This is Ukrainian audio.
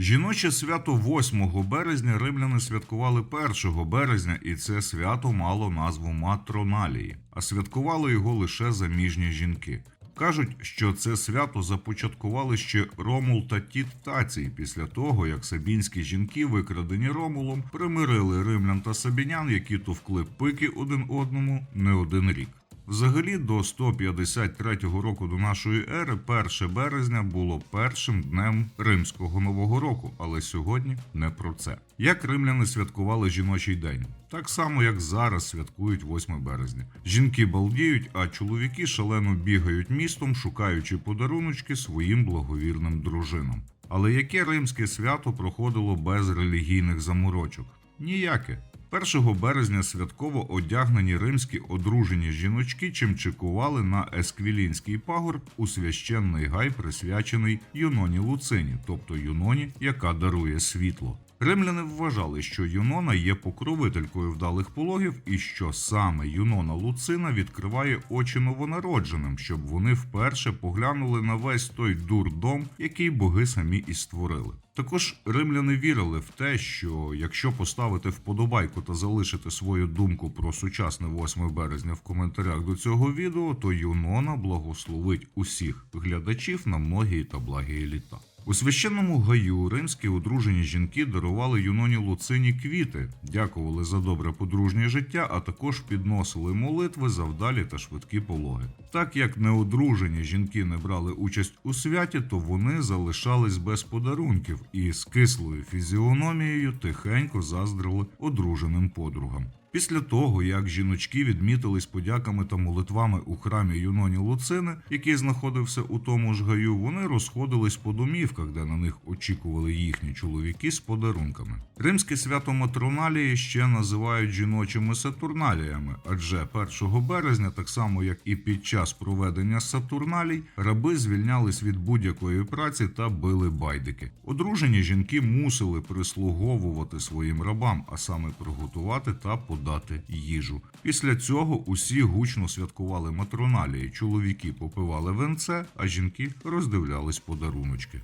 Жіноче свято 8 березня римляни святкували 1 березня, і це свято мало назву Матроналії, а святкували його лише заміжні жінки. Кажуть, що це свято започаткували ще Ромул та Тіт Тацій після того, як сабінські жінки, викрадені Ромулом, примирили римлян та сабінян, які товкли пики один одному не один рік. Взагалі, до 153 року до нашої ери, 1 березня було першим днем римського нового року, але сьогодні не про це. Як римляни святкували жіночий день, так само як зараз святкують 8 березня. Жінки балдіють, а чоловіки шалено бігають містом, шукаючи подаруночки своїм благовірним дружинам. Але яке римське свято проходило без релігійних заморочок? Ніяке. 1 березня святково одягнені римські одружені жіночки чимчикували на Есквілінський пагорб у священний гай, присвячений Юноні Луцині, тобто Юноні, яка дарує світло. Римляни вважали, що Юнона є покровителькою вдалих пологів, і що саме Юнона Луцина відкриває очі новонародженим, щоб вони вперше поглянули на весь той дурдом, який боги самі і створили. Також римляни вірили в те, що якщо поставити вподобайку та залишити свою думку про сучасне 8 березня в коментарях до цього відео, то Юнона благословить усіх глядачів на многії та благі літа. У священному гаю римські одружені жінки дарували Юноні Луцині квіти, дякували за добре подружнє життя, а також підносили молитви за вдалі та швидкі пологи. Так як неодружені жінки не брали участь у святі, то вони залишались без подарунків і з кислою фізіономією тихенько заздрили одруженим подругам. Після того, як жіночки відмітились подяками та молитвами у храмі Юноні Луцини, який знаходився у тому ж гаю, вони розходились по домівках, де на них очікували їхні чоловіки з подарунками. Римське свято Матроналії ще називають жіночими сатурналіями, адже 1 березня, так само як і під час проведення сатурналій, раби звільнялись від будь-якої праці та били байдики. Одружені жінки мусили прислуговувати своїм рабам, а саме приготувати та подати їжу. Після цього усі гучно святкували матроналії. Чоловіки попивали венце, а жінки роздивлялись подаруночки.